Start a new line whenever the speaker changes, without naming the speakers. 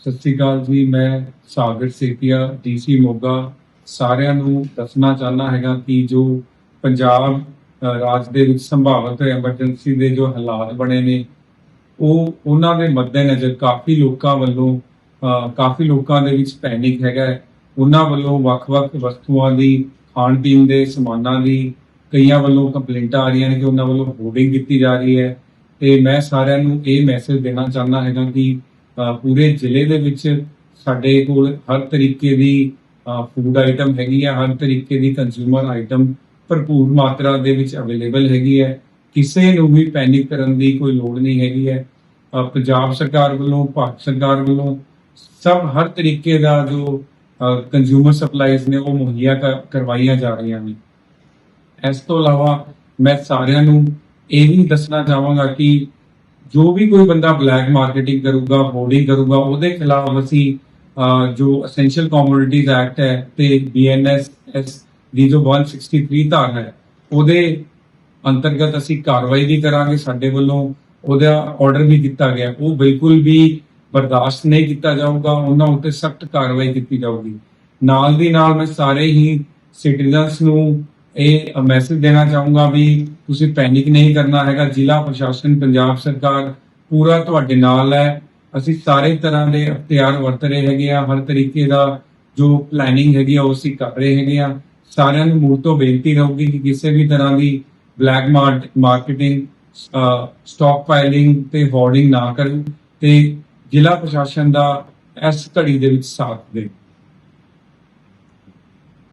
ਸਤਿ ਸ੍ਰੀ ਅਕਾਲ ਜੀ, ਮੈਂ ਸਾਗਰ ਸੇਤੀਆ ਡੀਸੀ ਮੋਗਾ ਸਾਰਿਆਂ ਨੂੰ ਦੱਸਣਾ ਚਾਹਨਾ ਹੈਗਾ ਕਿ ਜੋ ਪੰਜਾਬ ਰਾਜ ਦੇ ਵਿੱਚ ਸੰਭਾਵਿਤ ਐਮਰਜੈਂਸੀ ਦੇ ਜੋ ਹਾਲਾਤ ਬਣੇ ਨੇ, ਉਹ ਉਹਨਾਂ ਦੇ ਮੱਦੇਨਜ਼ਰ ਕਾਫੀ ਲੋਕਾਂ ਵੱਲੋਂ ਕਾਫੀ ਲੋਕਾਂ ਦੇ ਵਿੱਚ ਪੈਨਿਕ ਹੈਗਾ ਉਹਨਾਂ ਵੱਲੋਂ ਵੱਖ-ਵੱਖ ਵਸਤੂਆਂ ਦੀ ਖਾਣ ਪੀਣ ਦੇ ਸਮਾਨਾਂ ਦੀ, ਕਈਆਂ ਵੱਲੋਂ ਕੰਪਲੇਂਟਾਂ ਆ ਰਹੀਆਂ ਨੇ ਕਿ ਉਹਨਾਂ ਵੱਲੋਂ ਹੋਰਡਿੰਗ ਕੀਤੀ ਜਾ ਰਹੀ ਹੈ। ਤੇ ਮੈਂ ਸਾਰਿਆਂ ਨੂੰ ਇਹ ਮੈਸੇਜ ਦੇਣਾ ਚਾਹੁੰਦਾ ਹੈਗਾ ਕਿ ਪੂਰੇ ਜ਼ਿਲ੍ਹੇ ਦੇ ਵਿੱਚ ਸਾਡੇ ਕੋਲ ਹਰ ਤਰੀਕੇ ਦੀ ਫੂਡ ਆਈਟਮ ਹੈਗੀ ਹੈ ਹਰ ਤਰੀਕੇ ਦੀ ਕੰਜ਼ਿਊਮਰ ਆਈਟਮ ਭਰਪੂਰ ਮਾਤਰਾ ਦੇ ਵਿੱਚ ਅਵੇਲੇਬਲ ਹੈਗੀ ਹੈ। ਕਿਸੇ ਨੂੰ ਵੀ ਪੈਨਿਕ ਕਰਨ ਦੀ ਕੋਈ ਲੋੜ ਨਹੀਂ ਹੈਗੀ ਹੈ। ਪੰਜਾਬ ਸਰਕਾਰ ਵੱਲੋਂ, ਭਾਰਤ ਸਰਕਾਰ ਵੱਲੋਂ ਸਭ ਹਰ ਤਰੀਕੇ ਦਾ ਜੋ ਕੰਜ਼ਿਊਮਰ ਸਪਲਾਈਜ਼ ਨੇ ਉਹ ਮੁਹੱਈਆ ਕਰ- ਕਰਵਾਈਆਂ ਜਾ ਰਹੀਆਂ ਨੇ। ਇਸ ਤੋਂ ਇਲਾਵਾ ਮੈਂ ਸਾਰਿਆਂ ਨੂੰ ਇਹ ਵੀ ਦੱਸਣਾ ਚਾਹਾਂਗਾ ਕਿ ਜੋ ਵੀ ਕੋਈ ਬੰਦਾ ਬਲੈਕ ਮਾਰਕੀਟਿੰਗ ਕਰੂਗਾ ਹੋਰਡਿੰਗ ਕਰੂਗਾ, ਉਹਦੇ ਖਿਲਾਫ ਅਸੀਂ ਜੋ ਅਸੈਂਸ਼ੀਅਲ ਕਮੋਡਿਟੀਜ਼ ਐਕਟ ਹੈ ਤੇ ਬੀਐਨਐਸ ਦੀ ਜੋ 163 ਧਾਰ ਹੈ, ਉਹਦੇ ਅੰਤਰਗਤ ਅਸੀਂ ਕਾਰਵਾਈ ਵੀ ਕਰਾਂਗੇ ਸਾਡੇ ਵੱਲੋਂ। ਉਹਦਾ ਆਰਡਰ ਵੀ ਦਿੱਤਾ ਗਿਆ। ਉਹ ਬਿਲਕੁਲ ਵੀ ਬਰਦਾਸ਼ਤ ਨਹੀਂ ਕੀਤਾ ਜਾਊਗਾ। ਉਹਨਾਂ ਉੱਤੇ ਸਖਤ ਕਾਰਵਾਈ ਕੀਤੀ ਜਾਊਗੀ। ਨਾਲ ਦੀ ਨਾਲ ਮੈਂ ਸਾਰੇ ਹੀ ਸਿਟੀਜ਼ਨਸ ਨੂੰ ਇਹ ਮੈਸੇਜ ਦੇਣਾ ਚਾਹੂੰਗਾ ਵੀ ਤੁਸੀਂ ਪੈਨਿਕ ਨਹੀਂ ਕਰਨਾ ਹੈਗਾ। ਜ਼ਿਲ੍ਹਾ ਪ੍ਰਸ਼ਾਸਨ, ਪੰਜਾਬ ਸਰਕਾਰ ਪੂਰਾ ਤੁਹਾਡੇ ਨਾਲ ਹੈ। ਅਸੀਂ ਸਾਰੇ ਤਰ੍ਹਾਂ ਦੇ ਅਖਤਿਆਰ ਵਰਤ ਰਹੇ ਹੈਗੇ ਆ ਹਰ ਤਰੀਕੇ ਦਾ ਜੋ ਪਲੈਨਿੰਗ ਹੈਗੀ ਆ, ਉਹ ਅਸੀਂ ਕਰ ਰਹੇ ਹੈਗੇ ਆ ਸਾਰਿਆਂ ਨੂੰ ਮੂਲ ਤੋਂ ਬੇਨਤੀ ਰਹੂਗੀ ਕਿ ਕਿਸੇ ਵੀ ਤਰ੍ਹਾਂ ਦੀ ਬਲੈਕ ਮਾਰਕੀਟਿੰਗ ਸਟਾਕ ਪਾਈਲਿੰਗ ਤੇ ਹੋਰਡਿੰਗ ਨਾ ਕਰਨ ਤੇ ਜ਼ਿਲ੍ਹਾ ਪ੍ਰਸ਼ਾਸਨ ਦਾ ਇਸ ਘੜੀ ਦੇ ਵਿੱਚ ਸਾਥ ਦੇ